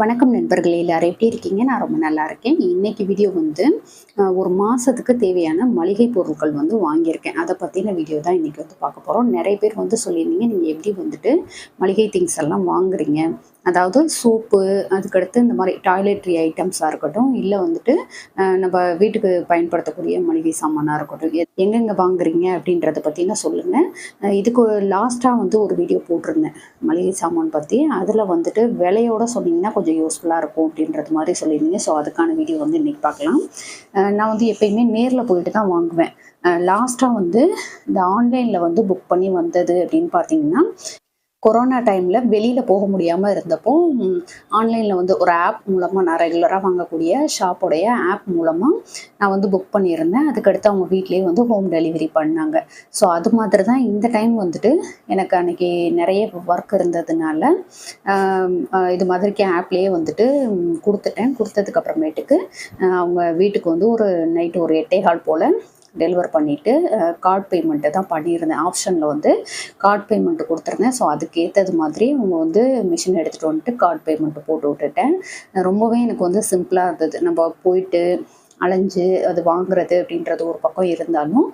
வணக்கம் நண்பர்களே எல்லாரும் எப்படி இருக்கீங்க? நான் ரொம்ப நல்லா இருக்கேன். இன்னைக்கு வீடியோ வந்து ஒரு மாதத்துக்கு தேவையான மளிகை பொருட்கள் வந்து வாங்கியிருக்கேன். அதை பற்றின வீடியோ தான் இன்றைக்கி வந்து பார்க்க போகிறோம் நிறைய பேர் வந்து சொல்லியிருந்தீங்க நீங்கள் எப்படி வந்துட்டு மளிகை திங்ஸ் எல்லாம் வாங்குறீங்க? அதாவது சோப்பு அதுக்கடுத்து இந்த மாதிரி டாய்லெட்ரி ஐட்டம்ஸாக இருக்கட்டும் இல்லை வந்துட்டு நம்ம வீட்டுக்கு பயன்படுத்தக்கூடிய மளிகை சாமானாக இருக்கட்டும் எங்கெங்கே வாங்குறீங்க அப்படின்றத பற்றினா சொல்லுங்கள் இதுக்கு லாஸ்ட்டாக வந்து ஒரு வீடியோ போட்டிருந்தேன். மளிகை சாமான் பற்றி அதில் வந்துட்டு விலையோட சொன்னீங்கன்னா கொஞ்சம் யூஸ்ஃபுல்லாக இருக்கும் அப்படின்றது மாதிரி சொல்லியிருந்தீங்க. ஸோ அதுக்கான வீடியோ வந்து இன்றைக்கி பார்க்கலாம். நான் வந்து எப்பயுமே நேரில் போயிட்டு தான் வாங்குவேன். லாஸ்ட்டாக வந்து இந்த ஆன்லைனில் வந்து புக் பண்ணி வந்தது அப்படின்னு பார்த்தீங்கன்னா கொரோனா டைமில் வெளியில் போக முடியாமல் இருந்தப்போ ஆன்லைனில் வந்து ஒரு ஆப் மூலமாக நான் ரெகுலராக வாங்கக்கூடிய ஷாப்போடைய ஆப் மூலமாக நான் வந்து புக் பண்ணியிருந்தேன். அதுக்கடுத்து அவங்க வீட்லேயே வந்து ஹோம் டெலிவரி பண்ணாங்க. ஸோ அது மாதிரி தான் இந்த டைம் வந்துட்டு எனக்கு அன்னைக்கு நிறைய ஒர்க் இருந்ததுனால இது மாதிரிக்கு ஆப்லேயே வந்துட்டு கொடுத்துட்டேன். கொடுத்ததுக்கு அப்புறமேட்டுக்கு அவங்க வீட்டுக்கு வந்து ஒரு நைட்டு ஒரு எட்டே கால் போல் டெலிவர் பண்ணிவிட்டு கார்ட் பேமெண்ட்டு தான் பண்ணியிருந்தேன். ஆப்ஷனில் வந்து கார்ட் பேமெண்ட்டு கொடுத்துருந்தேன். ஸோ அதுக்கேற்றது மாதிரி அவங்க வந்து மிஷின் எடுத்துகிட்டு வந்துட்டு கார்ட் பேமெண்ட்டு போட்டு விட்டுட்டேன். ரொம்பவே எனக்கு வந்து சிம்பிளாக இருந்தது. நம்ம போயிட்டு அலைஞ்சு அது வாங்குறது அப்படின்றது ஒரு பக்கம் இருந்தாலும்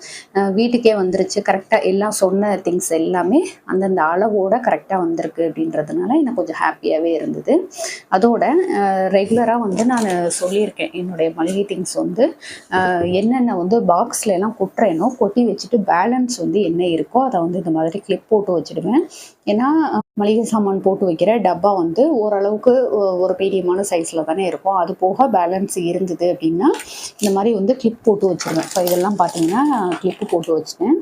வீட்டுக்கே வந்துருச்சு. கரெக்டாக எல்லாம் சொன்ன திங்ஸ் எல்லாமே அந்தந்த அளவோட கரெக்டாக வந்திருக்கு அப்படின்றதுனால எனக்கு கொஞ்சம் ஹாப்பியாகவே இருந்தது. அதோட ரெகுலராக வந்து நான் சொல்லியிருக்கேன். என்னுடைய மளிகை திங்ஸ் வந்து என்னென்ன வந்து பாக்ஸில் எல்லாம் கொட்டுறேனோ கொட்டி வச்சுட்டு பேலன்ஸ் வந்து என்ன இருக்கோ அதை வந்து இந்த மாதிரி கிளிப் போட்டு வச்சுடுவேன். ஏன்னா மளிகை சாமான் போட்டு வைக்கிற டப்பா வந்து ஓரளவுக்கு ஒரு பெரியமான சைஸில் தானே இருக்கும். அது போக பேலன்ஸ் இருந்தது அப்படின்னா இந்த மாதிரி வந்து கிளிப் போட்டு வச்சுருவேன். இப்போ இதெல்லாம் பார்த்தீங்கன்னா கிளிப்பு போட்டு வச்சுட்டேன்.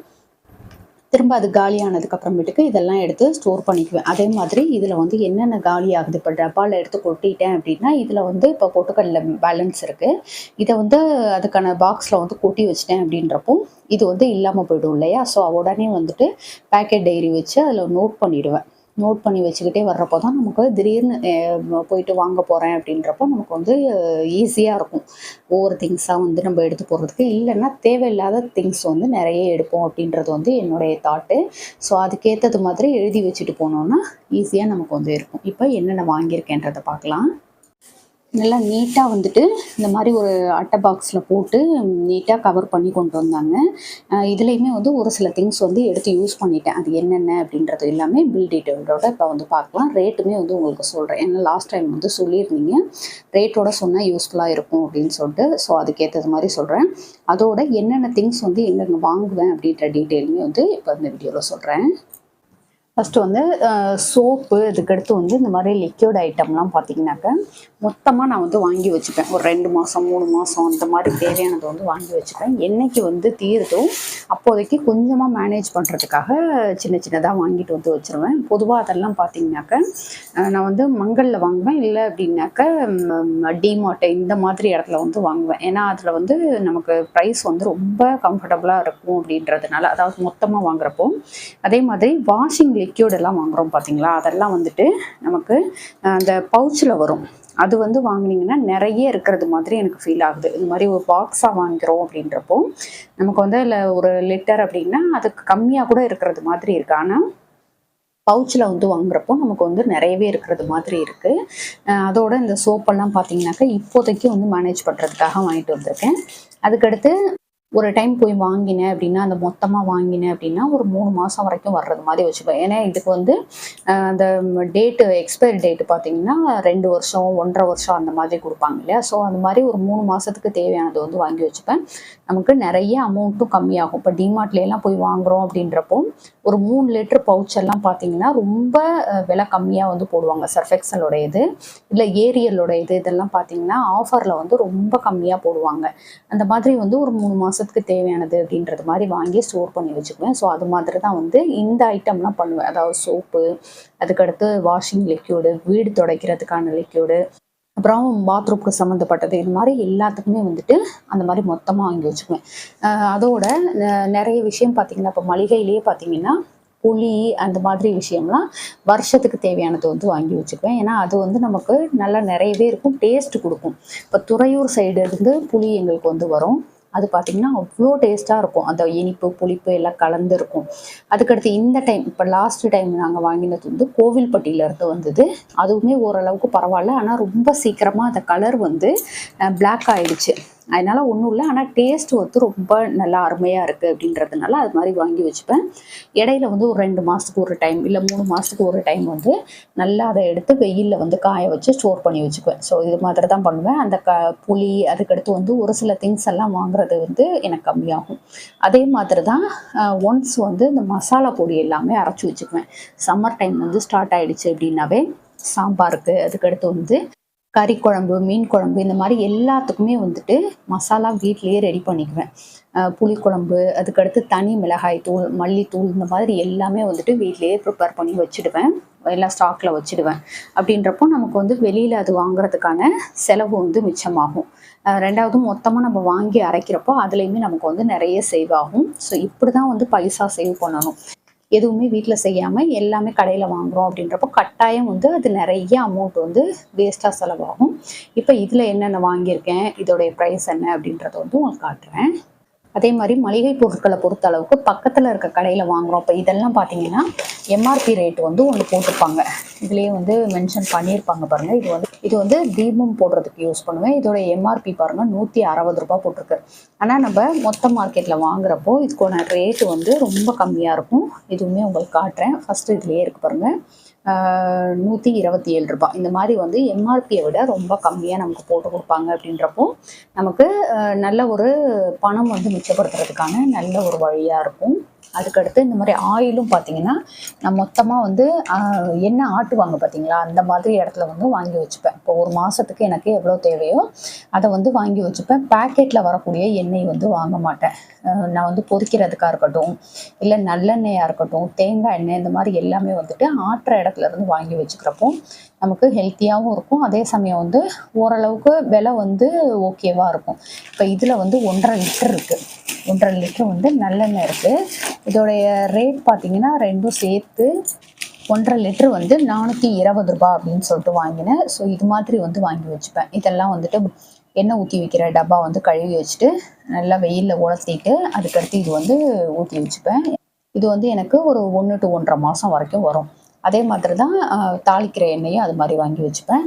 திரும்ப அது காலியானதுக்கு அப்புறமேட்டுக்கு இதெல்லாம் எடுத்து ஸ்டோர் பண்ணிக்குவேன். அதே மாதிரி இதில் வந்து என்னென்ன காலி ஆகுது? இப்போ டப்பாவில் எடுத்து கொட்டிட்டேன் அப்படின்னா இதில் வந்து இப்போ பொட்டுக்கடல பேலன்ஸ் இருக்குது இதை வந்து அதுக்கான பாக்ஸில் வந்து கொட்டி வச்சிட்டேன் அப்படின்றப்போ இது வந்து இல்லாமல் போயிடும் இல்லையா? ஸோ உடனே வந்துட்டு பேக்கெட் டைரி வச்சு அதில் நோட் பண்ணிவிடுவேன் நோட் பண்ணி வச்சுக்கிட்டே வர்றப்போ தான் நமக்கு திடீர்னு போயிட்டு வாங்க போகிறேன் அப்படின்றப்போ நமக்கு வந்து ஈஸியாக இருக்கும். ஒவ்வொரு திங்ஸாக வந்து நம்ம எடுத்து போகிறதுக்கு இல்லைன்னா தேவையில்லாத திங்ஸ் வந்து நிறைய எடுப்போம் அப்படின்றது வந்து என்னுடைய தாட்டு ஸோ அதுக்கேற்றது மாதிரி எழுதி வச்சுட்டு போனோம்னா ஈஸியாக நமக்கு வந்து இருக்கும். இப்போ என்னென்ன வாங்கியிருக்கேன்றதை பார்க்கலாம். நல்லா நீட்டாக வந்துட்டு இந்த மாதிரி ஒரு அட்டை பாக்ஸில் போட்டு நீட்டாக கவர் பண்ணி கொண்டு வந்தாங்க. இதுலேயுமே வந்து ஒரு சில திங்ஸ் வந்து எடுத்து யூஸ் பண்ணிட்டேன். அது என்னென்ன அப்படின்றது எல்லாமே பில் டீட்டெயிலோட இப்போ வந்து பார்க்கலாம். ரேட்டுமே வந்து உங்களுக்கு சொல்கிறேன் ஏன்னா லாஸ்ட் டைம் வந்து சொல்லியிருந்தீங்க. ரேட்டோட சொன்னால் யூஸ்ஃபுல்லாக இருக்கும் அப்படின்னு சொல்லிட்டு. ஸோ அதுக்கேற்றது மாதிரி சொல்கிறேன் அதோட என்னென்ன திங்ஸ் வந்து எங்கெங்கே வாங்குவேன் அப்படின்ற டீட்டெயிலுமே வந்து இப்போ இந்த வீடியோவில் சொல்கிறேன் ஃபஸ்ட்டு வந்து சோப்பு இதுக்கடுத்து வந்து இந்த மாதிரி லிக்யூட் ஐட்டம்லாம் பார்த்தீங்கன்னாக்க மொத்தமாக நான் வந்து வாங்கி வச்சுப்பேன். ஒரு ரெண்டு மாதம் மூணு மாதம் அந்த மாதிரி தேவையானதை வந்து வாங்கி வச்சுப்பேன். என்னைக்கு வந்து தீருதோ அப்போதைக்கு கொஞ்சமாக மேனேஜ் பண்ணுறதுக்காக சின்ன சின்னதாக வாங்கிட்டு வந்து வச்சுருவேன். பொதுவாக அதெல்லாம் பார்த்தீங்கன்னாக்க நான் வந்து மங்களில் வாங்குவேன். இல்லை அப்படின்னாக்க டிமார்ட்டை இந்த மாதிரி இடத்துல வந்து வாங்குவேன். ஏன்னா அதில் வந்து நமக்கு ப்ரைஸ் வந்து ரொம்ப கம்ஃபர்டபுளாக இருக்கும் அப்படின்றதுனால அதாவது மொத்தமாக வாங்குறப்போ. அதே மாதிரி வாஷிங் லிக்யூட் எல்லாம் வாங்குறோம் பார்த்தீங்களா அதெல்லாம் வந்துட்டு நமக்கு அந்த பவுச்சில் வரும். அது வந்து வாங்குனீங்கன்னா நிறைய இருக்கிறது மாதிரி எனக்கு ஃபீல் ஆகுது. இந்த மாதிரி ஒரு பாக்ஸாக வாங்குகிறோம் அப்படின்றப்போ நமக்கு வந்து இல்லை ஒரு லிட்டர் அப்படின்னா அதுக்கு கம்மியாக கூட இருக்கிறது மாதிரி இருக்கு. ஆனால் பவுச்சில் வந்து வாங்குறப்போ நமக்கு வந்து நிறையவே இருக்கிறது மாதிரி இருக்குது அதோட இந்த சோப்பெல்லாம் பார்த்தீங்கன்னாக்கா இப்போதைக்கு வந்து மேனேஜ் பண்ணுறதுக்காக வாங்கிட்டு வந்திருக்கேன். அதுக்கடுத்து ஒரு டைம் போய் வாங்கினேன் அப்படின்னா அந்த மொத்தமாக வாங்கினேன் அப்படின்னா ஒரு மூணு மாதம் வரைக்கும் வர்றது மாதிரி வச்சுப்பேன். ஏன்னா இதுக்கு வந்து அந்த டேட்டு எக்ஸ்பைரி டேட்டு பார்த்தீங்கன்னா ரெண்டு வருஷம் ஒன்றரை வருஷம் அந்த மாதிரி கொடுப்பாங்க இல்லையா? ஸோ அந்த மாதிரி ஒரு மூணு மாதத்துக்கு தேவையானது வந்து வாங்கி வச்சுப்பேன். நமக்கு நிறைய அமௌண்ட்டும் கம்மியாகும். இப்போ டிமார்ட்லாம் போய் வாங்குறோம் அப்படின்றப்போ ஒரு மூணு லிட்டர் பவுச்செல்லாம் பார்த்தீங்கன்னா ரொம்ப விலை கம்மியாக வந்து போடுவாங்க. சர்ஃபெக்சலோட இது இல்லை ஏரியலோட இது இதெல்லாம் பார்த்தீங்கன்னா ஆஃபரில் வந்து ரொம்ப கம்மியாக போடுவாங்க. அந்த மாதிரி வந்து ஒரு மூணு மாதம் மாதத்துக்கு தேவையானது அப்படின்றது மாதிரி வாங்கி ஸ்டோர் பண்ணி வச்சுக்குவேன். ஸோ அது மாதிரி தான் வந்து இந்த ஐட்டம்லாம் பண்ணுவேன். அதாவது சோப்பு அதுக்கடுத்து வாஷிங் லிக்யூடு வீடு துடைக்கிறதுக்கான லிக்யூடு அப்புறம் பாத்ரூம்க்கு சம்மந்தப்பட்டது இந்த மாதிரி எல்லாத்துக்குமே வந்துட்டு அந்த மாதிரி மொத்தமாக வாங்கி வச்சுக்குவேன். அதோட நிறைய விஷயம் பார்த்தீங்கன்னா இப்போ மளிகையிலேயே பார்த்தீங்கன்னா புளி அந்த மாதிரி விஷயம்லாம் வருஷத்துக்கு தேவையானது வந்து வாங்கி வச்சுக்குவேன். ஏன்னா அது வந்து நமக்கு நல்லா நிறையவே இருக்கும் டேஸ்ட் கொடுக்கும். இப்போ துறையூர் சைடு இருந்து புளி எங்களுக்கு வந்து வரும். அது பார்த்திங்கன்னா அவ்வளோ டேஸ்ட்டாக இருக்கும். அந்த இனிப்பு புளிப்பு எல்லாம் கலந்துருக்கும். அதுக்கடுத்து இந்த டைம் இப்போ லாஸ்ட் டைம் நாங்கள் வாங்கினது வந்து கோவில்பட்டியிலேருந்து வந்தது. அதுவுமே ஓரளவுக்கு பரவாயில்ல. ஆனால் ரொம்ப சீக்கிரமாக அந்த கலர் வந்து பிளாக் ஆகிடுச்சு அதனால் ஒன்றும் இல்லை. ஆனால் டேஸ்ட் வந்து ரொம்ப நல்லா அருமையாக இருக்குது அப்படின்றதுனால அது மாதிரி வாங்கி வச்சுப்பேன். இடையில வந்து ஒரு ரெண்டு மாதத்துக்கு ஒரு டைம் இல்லை மூணு மாதத்துக்கு ஒரு டைம் வந்து நல்லா அதை எடுத்து வெயிலில் வந்து காய வச்சு ஸ்டோர் பண்ணி வச்சுக்குவேன் ஸோ இது மாதிரி தான் பண்ணுவேன். அந்த க புளி அதுக்கடுத்து வந்து ஒரு சில திங்ஸ் எல்லாம் வாங்குறது வந்து எனக்கு கம்மியாகும். அதே மாதிரி தான் ஒன்ஸ் வந்து இந்த மசாலா பொடி எல்லாமே அரைச்சி வச்சுக்குவேன். சம்மர் டைம் வந்து ஸ்டார்ட் ஆகிடுச்சு அப்படின்னாவே சாம்பாருக்கு அதுக்கடுத்து வந்து கறி குழம்பு மீன் குழம்பு இந்த மாதிரி எல்லாத்துக்குமே வந்துட்டு மசாலா வீட்லேயே ரெடி பண்ணிக்குவேன். புளிக்குழம்பு அதுக்கடுத்து தனி மிளகாய் தூள் மல்லித்தூள் இந்த மாதிரி எல்லாமே வந்துட்டு வீட்லேயே ப்ரிப்பேர் பண்ணி வச்சுடுவேன். எல்லாம் ஸ்டாக்கில் வச்சுடுவேன். அப்படின்றப்போ நமக்கு வந்து வெளியில் அது வாங்குறதுக்கான செலவு வந்து மிச்சமாகும். ரெண்டாவது மொத்தமாக நம்ம வாங்கி அரைக்கிறப்போ அதுலேயுமே நமக்கு வந்து நிறைய சேவ் ஆகும். ஸோ இப்படி தான் வந்து பைசா சேவ் பண்ணணும். எதுவுமே வீட்டில் செய்யாமல் எல்லாமே கடையில் வாங்குறோம் அப்படின்றப்போ கட்டாயம் வந்து அது நிறைய அமௌண்ட் வந்து வேஸ்ட்டாக செலவாகும். இப்போ இதில் என்னென்ன வாங்கியிருக்கேன் இதோடைய ப்ரைஸ் என்ன அப்படின்றத வந்து உங்களுக்கு காட்டுறேன். அதே மாதிரி மளிகை பொருட்களை பொறுத்த அளவுக்கு பக்கத்தில் இருக்க கடையில் வாங்குகிறோம் இப்போ இதெல்லாம் பார்த்தீங்கன்னா எம்ஆர்பி ரேட் வந்து ஒன்று போட்டிருப்பாங்க. இதுலேயே வந்து மென்ஷன் பண்ணியிருப்பாங்க பாருங்கள் இது வந்து இது வந்து தீபம் போடுறதுக்கு யூஸ் பண்ணுவேன். இதோட எம்ஆர்பி பாருங்கள் நூற்றி அறுபது ரூபாய் போட்டிருக்கு. ஆனால் நம்ம மொத்த மார்க்கெட்டில் வாங்குறப்போ இதுக்கான ரேட்டு வந்து ரொம்ப கம்மியாக இருக்கும். இதுவுமே உங்களுக்கு காட்டுறேன். ஃபஸ்ட்டு இதுலேயே இருக்குது பாருங்கள் நூற்றி இருபத்தி ஏழு ரூபாய். இந்த மாதிரி வந்து எம்ஆர்பியை விட ரொம்ப கம்மியாக நமக்கு போட்டு கொடுப்பாங்க அப்படின்றப்போ நமக்கு நல்ல ஒரு பணம் வந்து மிச்சப்படுத்துறதுக்கான நல்ல ஒரு வழியாக இருக்கும். அதுக்கடுத்து இந்த மாதிரி ஆயிலும் பார்த்தீங்கன்னா நான் மொத்தமாக வந்து ஆஹ், எண்ணெய் ஆட்டுவாங்க பார்த்தீங்களா அந்த மாதிரி இடத்துல வந்து வாங்கி வச்சுப்பேன். இப்போ ஒரு மாதத்துக்கு எனக்கு எவ்வளோ தேவையோ அதை வந்து வாங்கி வச்சுப்பேன். பேக்கெட்டில் வரக்கூடிய எண்ணெய் வந்து வாங்க மாட்டேன். நான் வந்து பொரிக்கிறதுக்காக இருக்கட்டும் இல்லை நல்லெண்ணெயாக இருக்கட்டும் தேங்காய் எண்ணெய் இந்த மாதிரி எல்லாமே வந்துட்டு ஆட்டுற இடத்துல இருந்து வாங்கி வச்சுக்கிறப்போ நமக்கு ஹெல்த்தியாகவும் இருக்கும். அதே சமயம் வந்து ஓரளவுக்கு விலை வந்து ஓகேவாக இருக்கும். இப்போ இதில் வந்து ஒன்றரை லிட்டர் இருக்குது ஒன்றரை லிட்டர் வந்து நல்லெண்ணெய் இருக்குது இதோடைய ரேட் பார்த்தீங்கன்னா ரெண்டும் சேர்த்து ஒன்றரை லிட்டர் வந்து நானூற்றி இருபது ரூபா அப்படின்னு சொல்லிட்டு வாங்கினேன். ஸோ இது மாதிரி வந்து வாங்கி வச்சுப்பேன். இதெல்லாம் வந்துட்டு எண்ணெய் ஊற்றி வைக்கிற டப்பா வந்து கழுவி வச்சுட்டு நல்லா வெயிலில் உலர்த்திட்டு அதுக்கடுத்து இது வந்து ஊற்றி வச்சுப்பேன். இது வந்து எனக்கு ஒரு ஒன்று டு ஒன்றரை மாதம் வரைக்கும் வரும். அதே மாதிரி தான் தாளிக்கிற எண்ணெயும் அது மாதிரி வாங்கி வச்சுப்பேன்.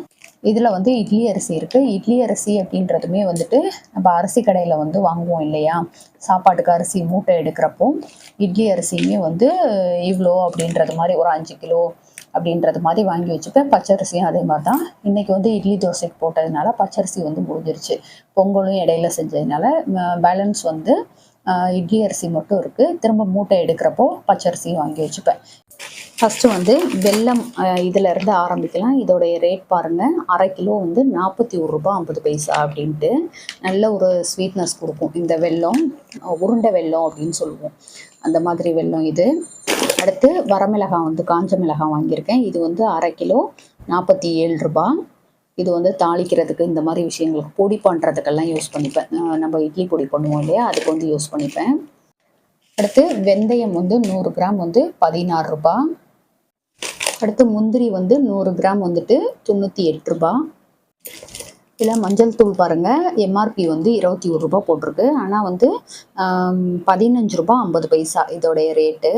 இதில் வந்து இட்லி அரிசி இருக்குது இட்லி அரிசி அப்படின்றதுமே வந்துட்டு நம்ம அரிசி கடையில் வந்து வாங்குவோம் இல்லையா? சாப்பாட்டுக்கு அரிசி மூட்டை எடுக்கிறப்போ இட்லி அரிசியுமே வந்து இவ்வளோ அப்படின்றது மாதிரி ஒரு அஞ்சு கிலோ அப்படின்றது மாதிரி வாங்கி வச்சுப்பேன். பச்சரிசியும் அதே மாதிரி தான். இன்றைக்கி வந்து இட்லி தோசைக்கு போட்டதுனால பச்சரிசி வந்து முடிஞ்சிருச்சு. பொங்கலும் இடையில செஞ்சதுனால பேலன்ஸ் வந்து இட்லி அரிசி மட்டும் இருக்குது திரும்ப மூட்டை எடுக்கிறப்போ பச்சரிசியும் வாங்கி வச்சுப்பேன். ஃபஸ்ட்டு வந்து வெல்லம் இதிலருந்து ஆரம்பிக்கலாம். இதோடைய ரேட் பாருங்கள் அரை கிலோ வந்து நாற்பத்தி ஒரு ரூபா ஐம்பது பைசா அப்படின்ட்டு நல்ல ஒரு ஸ்வீட்னஸ் கொடுக்கும். இந்த வெல்லம் உருண்டை வெல்லம் அப்படின்னு சொல்லுவோம். அந்த மாதிரி வெல்லம் இது. அடுத்து வரமிளகாய் வந்து காஞ்ச மிளகாய் வாங்கியிருக்கேன். இது வந்து அரை கிலோ நாற்பத்தி ஏழு ரூபா. இது வந்து தாளிக்கிறதுக்கு இந்த மாதிரி விஷயங்களுக்கு பொடி பண்ணுறதுக்கெல்லாம் யூஸ் பண்ணிப்பேன். நம்ம இட்லி பொடி பண்ணுவோம் இல்லையா? அதுக்கு வந்து யூஸ் பண்ணிப்பேன். அடுத்து வெந்தயம் வந்து நூறு கிராம் வந்து பதினாறு ரூபா. அடுத்து முந்திரி வந்து நூறு கிராம் வந்துட்டு தொண்ணூற்றி எட்டு ரூபா. இதில் மஞ்சள் தூள் பாருங்கள் எம்ஆர்பி வந்து இருபத்தி ஒரு ரூபா போட்டிருக்கு. ஆனால் வந்து பதினஞ்சு ரூபா ஐம்பது பைசா இதோடைய ரேட்டு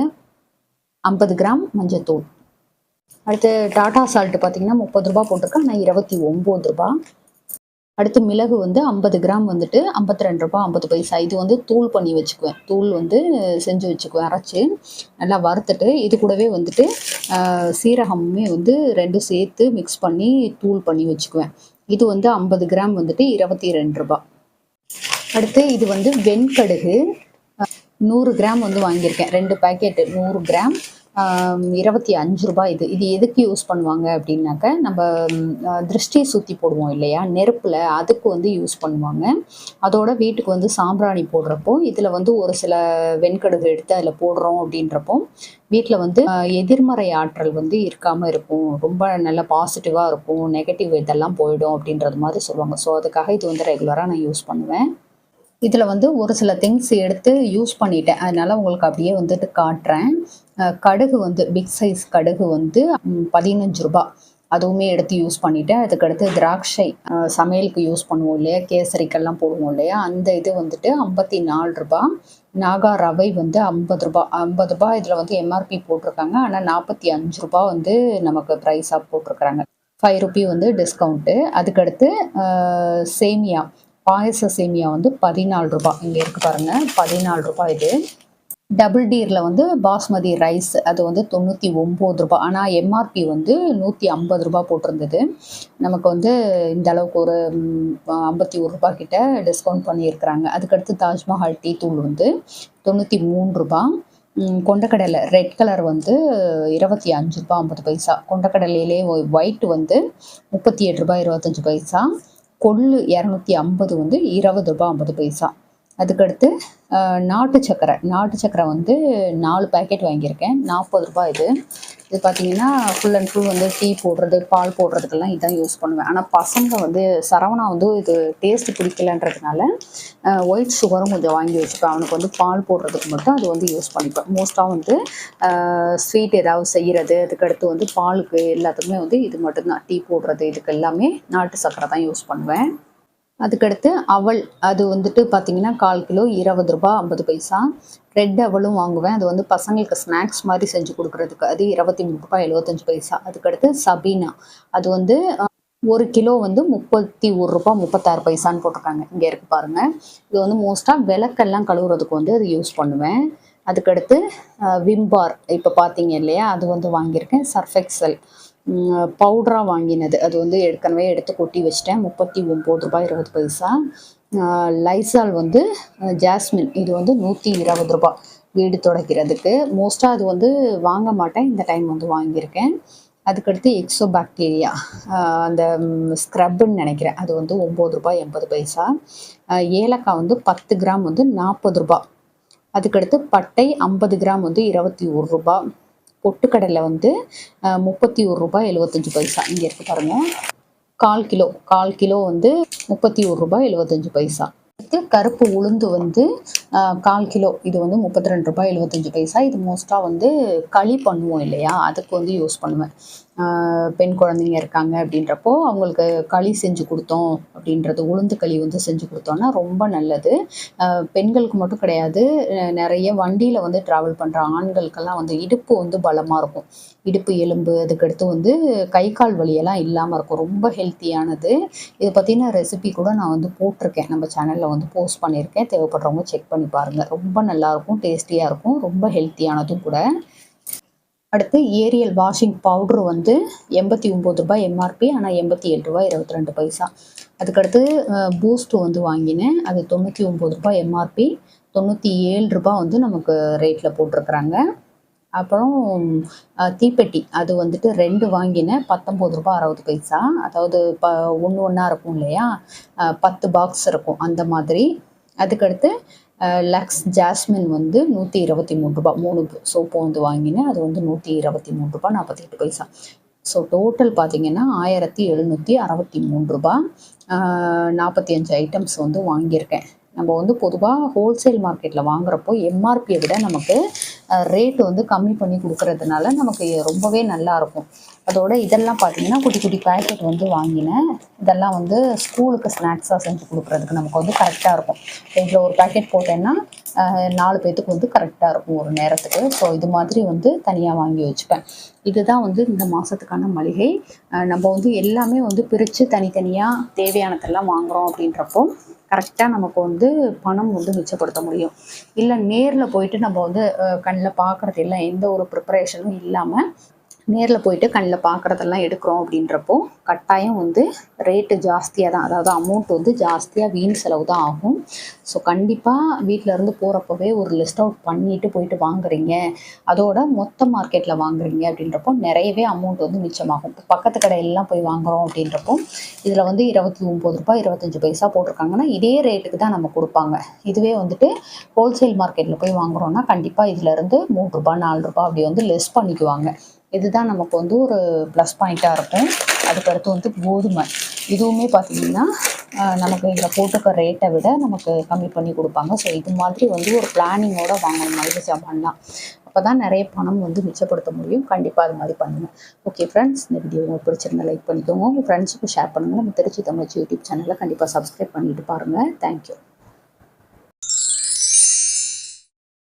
ஐம்பது கிராம் மஞ்சள் தூள். அடுத்து டாடா சால்ட் பார்த்தீங்கன்னா முப்பது ரூபா போட்டிருக்கேன் ஆனால் இருபத்தி ஒம்பது ரூபா அடுத்து மிளகு வந்து ஐம்பது கிராம் வந்துட்டு ஐம்பத்தி ரெண்டு ரூபா ஐம்பது பைசா. இது வந்து தூள் பண்ணி வச்சுக்குவேன். தூள் வந்து செஞ்சு வச்சுக்குவேன். அரைச்சி நல்லா வறுத்துட்டு இது கூடவே வந்துட்டு சீரகமுமே வந்து ரெண்டும் சேர்த்து மிக்ஸ் பண்ணி தூள் பண்ணி வச்சுக்குவேன். இது வந்து ஐம்பது கிராம் வந்துட்டு இருபத்தி ரெண்டு ரூபா அடுத்து இது வந்து வெண்கடுகு. நூறு கிராம் வந்து வாங்கியிருக்கேன். ரெண்டு பேக்கெட்டு நூறு கிராம். இருபத்தி அஞ்சு ரூபாய் இது. இது எதுக்கு யூஸ் பண்ணுவாங்க அப்படின்னாக்க நம்ம திருஷ்டியை திருஷ்டி சுற்றி போடுவோம் இல்லையா? நெருப்பில் அதுக்கு வந்து யூஸ் பண்ணுவாங்க. அதோட வீட்டுக்கு வந்து சாம்பிராணி போடுறப்போ இதில் வந்து ஒரு சில வெண்கடுகு எடுத்து அதில் போடுறோம் அப்படின்றப்போ வீட்டில் வந்து எதிர்மறை ஆற்றல் வந்து இருக்காமல் இருக்கும். ரொம்ப நல்ல பாசிட்டிவாக இருக்கும். நெகட்டிவ் இதெல்லாம் போயிடும் அப்படின்றது மாதிரி சொல்லுவாங்க. ஸோ அதுக்காக இது வந்து ரெகுலராக நான் யூஸ் பண்ணுவேன். இதில் வந்து ஒரு சில திங்ஸ் எடுத்து யூஸ் பண்ணிட்டேன். அதனால உங்களுக்கு அப்படியே வந்துட்டு காட்டுறேன். கடுகு வந்து பிக் சைஸ் கடுகு வந்து பதினஞ்சு ரூபாய் அதுவுமே எடுத்து யூஸ் பண்ணிவிட்டு அதுக்கடுத்து திராட்சை சமையலுக்கு யூஸ் பண்ணுவோம் இல்லையா? கேசரிக்கெல்லாம் போடுவோம் இல்லையா? அந்த இது வந்துட்டு ஐம்பத்தி நாலு ரூபா. நாகா ரவை வந்து ஐம்பது ரூபா. ஐம்பது ரூபா இதில் வந்து எம்ஆர்பி போட்டிருக்காங்க. ஆனால் நாற்பத்தி அஞ்சு ரூபா வந்து நமக்கு ப்ரைஸாக போட்டிருக்கிறாங்க. ஃபைவ் ருபி வந்து டிஸ்கவுண்ட்டு அதுக்கடுத்து சேமியா. பாயச சேமியா வந்து பதினாலு ரூபா. இங்கே இருக்கு பாருங்கள் பதினாலு ரூபாய் இது. டபுள் டீரில் வந்து பாஸ்மதி ரைஸ் அது வந்து தொண்ணூற்றி ஒம்பது ரூபாய் ஆனால் எம்ஆர்பி வந்து நூற்றி ஐம்பது ரூபாய் போட்டிருந்தது. நமக்கு வந்து இந்த அளவுக்கு ஒரு ஐம்பத்தி ஒரு ரூபா கிட்ட டிஸ்கவுண்ட் பண்ணியிருக்கிறாங்க. அதுக்கடுத்து தாஜ்மஹால் டீ தூள் வந்து தொண்ணூற்றி மூணு ரூபா. கொண்டக்கடலை ரெட் கலர் வந்து இருபத்தி அஞ்சு ரூபா ஐம்பது பைசா. கொண்டக்கடலையிலே ஒயிட் வந்து முப்பத்தி எட்டு ரூபாய் இருபத்தஞ்சி பைசா. கொள்ளு இரநூத்தி ஐம்பது வந்து இருபது ரூபாய் ஐம்பது பைசா. அதுக்கடுத்து நாட்டு சக்கரை. நாட்டு சக்கரை வந்து நாலு பேக்கெட் வாங்கியிருக்கேன். நாற்பது ரூபாய் இது. இது பார்த்தீங்கன்னா ஃபுல் அண்ட் ஃபுல் வந்து டீ போடுறது பால் போடுறதுக்கெல்லாம் இதான் யூஸ் பண்ணுவேன். ஆனால் பசங்க வந்து சரவணா வந்து இது டேஸ்ட் பிடிக்கலன்றதுனால ஒயிட் சுகரும் கொஞ்சம் வாங்கி வச்சுப்பேன். அவனுக்கு வந்து பால் போடுறதுக்கு மட்டும் அது வந்து யூஸ் பண்ணிப்பேன். மோஸ்ட்டாக வந்து ஸ்வீட் ஏதாவது செய்கிறது அதுக்கடுத்து வந்து பாலுக்கு எல்லாத்துக்குமே வந்து இது மட்டும்தான். டீ போடுறது இதுக்கு எல்லாமே நாட்டு சக்கரை தான் யூஸ் பண்ணுவேன். அதுக்கடுத்து அவல் அது வந்துட்டு பார்த்தீங்கன்னா கால் கிலோ இருபது ரூபா ஐம்பது பைசா. ரெட் அவலும் வாங்குவேன். அது வந்து பசங்களுக்கு ஸ்நாக்ஸ் மாதிரி செஞ்சு கொடுக்குறதுக்கு அது இருபத்தி மூணு ரூபாய் எழுபத்தஞ்சு பைசா. அதுக்கடுத்து சபீனா. அது வந்து ஒரு கிலோ வந்து முப்பத்தி ஒரு ரூபாய் முப்பத்தாறு பைசான்னு போட்டிருக்காங்க. இங்கே இருக்கு பாருங்கள் இது வந்து மோஸ்ட்டாக விளக்கெல்லாம் கழுவுறதுக்கு வந்து அது யூஸ் பண்ணுவேன். அதுக்கடுத்து விம்பார் இப்போ பார்த்தீங்க இல்லையா? அது வந்து வாங்கியிருக்கேன். சர்ஃபெக்சல் பவுடராக வாங்கினது. அது வந்து ஏற்கனவே எடுத்து கொட்டி வச்சிட்டேன். முப்பத்தி ஒம்பது ரூபாய் இருபது பைசா. லைசால் வந்து ஜாஸ்மின் இது வந்து நூற்றி இருபது ரூபாய் வீடு துடைக்கிறதுக்கு. மோஸ்ட்டாக அது வந்து வாங்க மாட்டேன். இந்த டைம் வந்து வாங்கியிருக்கேன். அதுக்கடுத்து எக்ஸோ பாக்டீரியா அந்த ஸ்க்ரப்புன்னு நினைக்கிறேன். அது வந்து ஒம்பது ரூபாய் எண்பது பைசா. ஏலக்காய் வந்து பத்து கிராம் வந்து நாற்பது ரூபாய் அதுக்கடுத்து பட்டை ஐம்பது கிராம் வந்து இருபத்தி ஒரு ரூபாய் பொட்டுக்கடலை வந்து முப்பத்தி ஒரு ரூபாய் எழுபத்தஞ்சு பைசா. இங்கே இருக்கு பாருங்கள் கால் கிலோ கால் கிலோ வந்து முப்பத்தி ஒரு ரூபாய் எழுபத்தஞ்சு பைசா. அடுத்து கருப்பு உளுந்து வந்து கால் கிலோ. இது வந்து முப்பத்தி ரெண்டு ரூபாய் எழுபத்தஞ்சு பைசா. இது மோஸ்ட்டாக வந்து களி பண்ணுவோம் இல்லையா? அதுக்கு வந்து யூஸ் பண்ணுவேன். பெண் குழந்தைங்க இருக்காங்க அப்படின்றப்போ அவங்களுக்கு களி செஞ்சு கொடுத்தோம் அப்படின்றது உளுந்து களி வந்து செஞ்சு கொடுத்தோம்னா ரொம்ப நல்லது. பெண்களுக்கு மட்டும் கிடையாது. நிறைய வண்டியில் வந்து ட்ராவல் பண்ணுற ஆண்களுக்கெல்லாம் வந்து இடுப்பு வந்து பலமாக இருக்கும். இடுப்பு எலும்பு அதுக்கடுத்து வந்து கை கால் வலியெல்லாம் இல்லாமல் இருக்கும். ரொம்ப ஹெல்த்தியானது இதை பற்றின ரெசிபி கூட நான் வந்து போட்டிருக்கேன். நம்ம சேனலில் வந்து போஸ்ட் பண்ணியிருக்கேன். தேவைப்படுறவங்க செக் பண்ணி பாருங்கள் ரொம்ப நல்லாயிருக்கும் டேஸ்டியாக இருக்கும் ரொம்ப ஹெல்த்தியானதும் கூட. அடுத்து ஏரியல் வாஷிங் பவுட்ரு வந்து எண்பத்தி ஒம்பது ரூபாய் எம்ஆர்பி ஆனால் எண்பத்தி எட்டு ரூபாய் இருபத்தி ரெண்டு பைசா. அதுக்கடுத்து பூஸ்ட்டு வந்து வாங்கினேன். அது தொண்ணூற்றி ஒம்பது ரூபாய் எம்ஆர்பி தொண்ணூற்றி ஏழு ரூபாய் வந்து நமக்கு ரேட்டில் போட்டிருக்கிறாங்க. அப்புறம் தீப்பெட்டி அது வந்துட்டு ரெண்டு வாங்கினேன். பத்தொம்பது ரூபாய் அறுபது பைசா. அதாவது ப ஒன்று ஒன்றா இருக்கும் இல்லையா? பத்து பாக்ஸ் இருக்கும் அந்த மாதிரி. அதுக்கடுத்து லக்ஸ் ஜாஸ்மின் வந்து நூற்றி இருபத்தி மூணு ரூபாய் மூணு சோப்பு வந்து வாங்கினேன். அது வந்து நூற்றி இருபத்தி மூணு ரூபாய் நாற்பத்தி எட்டு பைசா. ஸோ டோட்டல் பார்த்தீங்கன்னா ஆயிரத்தி எழுநூற்றி அறுபத்தி மூணு ரூபாய் நாற்பத்தி அஞ்சு ஐட்டம்ஸ் வந்து வாங்கியிருக்கேன். நம்ம வந்து பொதுவாக ஹோல்சேல் மார்க்கெட்டில் வாங்குறப்போ எம்ஆர்பியை விட நமக்கு ரேட் வந்து கம்மி பண்ணி கொடுக்கறதுனால நமக்கு ரொம்பவே நல்லா இருக்கும். அதோட இதெல்லாம் பார்த்தீங்கன்னா குட்டி குட்டி பேக்கெட் வந்து வாங்கினேன். இதெல்லாம் வந்து ஸ்கூலுக்கு ஸ்நாக்ஸாக செஞ்சு கொடுக்குறதுக்கு நமக்கு வந்து கரெக்டாக இருக்கும். இதில் ஒரு பேக்கெட் போட்டேன்னா நாலு பேத்துக்கு வந்து கரெக்டாக இருக்கும் ஒரு நேரத்துக்கு. ஸோ இது மாதிரி வந்து தனியாக வாங்கி வச்சுப்பேன். இதுதான் வந்து இந்த மாதத்துக்கான மளிகை. நம்ம வந்து எல்லாமே வந்து பிரித்து தனித்தனியாக தேவையானதெல்லாம் வாங்குகிறோம் அப்படின்றப்போ கரெக்டாக நமக்கு வந்து பணம் வந்து மிச்சப்படுத்த முடியும். இல்லை நேரில் போயிட்டு நம்ம வந்து கண்ணில் பார்க்குறது எல்லாம் எந்த ஒரு ப்ரிப்பரேஷனும் இல்லாமல் நேரில் போயிட்டு கண்ணில் பார்க்குறதெல்லாம் எடுக்கிறோம் அப்படின்றப்போ கட்டாயம் வந்து ரேட்டு ஜாஸ்தியாக தான் அதாவது அமௌண்ட் வந்து ஜாஸ்தியாக வீண் செலவு தான் ஆகும். ஸோ கண்டிப்பாக வீட்டிலேருந்து போகிறப்பவே ஒரு லிஸ்ட் அவுட் பண்ணிட்டு போயிட்டு வாங்குறீங்க. அதோட மொத்த மார்க்கெட்டில் வாங்குறீங்க அப்படின்றப்போ நிறையவே அமௌண்ட் வந்து மிச்சமாகும். இப்போ பக்கத்து கடையிலலாம் போய் வாங்குறோம் அப்படின்றப்போ இதில் வந்து இருபத்தி ஒம்பது ரூபாய் இருபத்தஞ்சி பைசா போட்டிருக்காங்கன்னா இதே ரேட்டுக்கு தான் நம்ம கொடுப்பாங்க. இதுவே வந்துட்டு ஹோல்சேல் மார்க்கெட்டில் போய் வாங்குகிறோன்னா கண்டிப்பாக இதுலேருந்து மூணு ரூபாய் நாலு ரூபாய் அப்படி வந்து லெஸ் பண்ணிக்குவாங்க. இதுதான் நமக்கு வந்து ஒரு ப்ளஸ் பாயிண்ட்டாக இருக்கும். அதுக்கடுத்து வந்து கோதுமை. இதுவுமே பார்த்தீங்கன்னா நமக்கு இதில் போட்டுக்க ரேட்டை விட நமக்கு கம்மி பண்ணி கொடுப்பாங்க. ஸோ இது மாதிரி வந்து ஒரு பிளானிங்கோடு வாங்கணும். மளிகை சாமான்லாம் அப்போ தான் நிறைய பணம் வந்து மிச்சப்படுத்த முடியும். கண்டிப்பாக அது மாதிரி பண்ணுங்கள் ஓகே ஃப்ரெண்ட்ஸ் இந்த வீடியோ உங்களுக்கு பிடிச்சிருந்தா லைக் பண்ணிக்கோங்க. உங்கள் ஃப்ரெண்ட்ஸுக்கும் ஷேர் பண்ணுங்கள் நம்ம திருச்சி தமிழ்ச்சி யூடியூப் சேனலில் கண்டிப்பாக சப்ஸ்கிரைப் பண்ணிட்டு பாருங்கள் தேங்க்யூ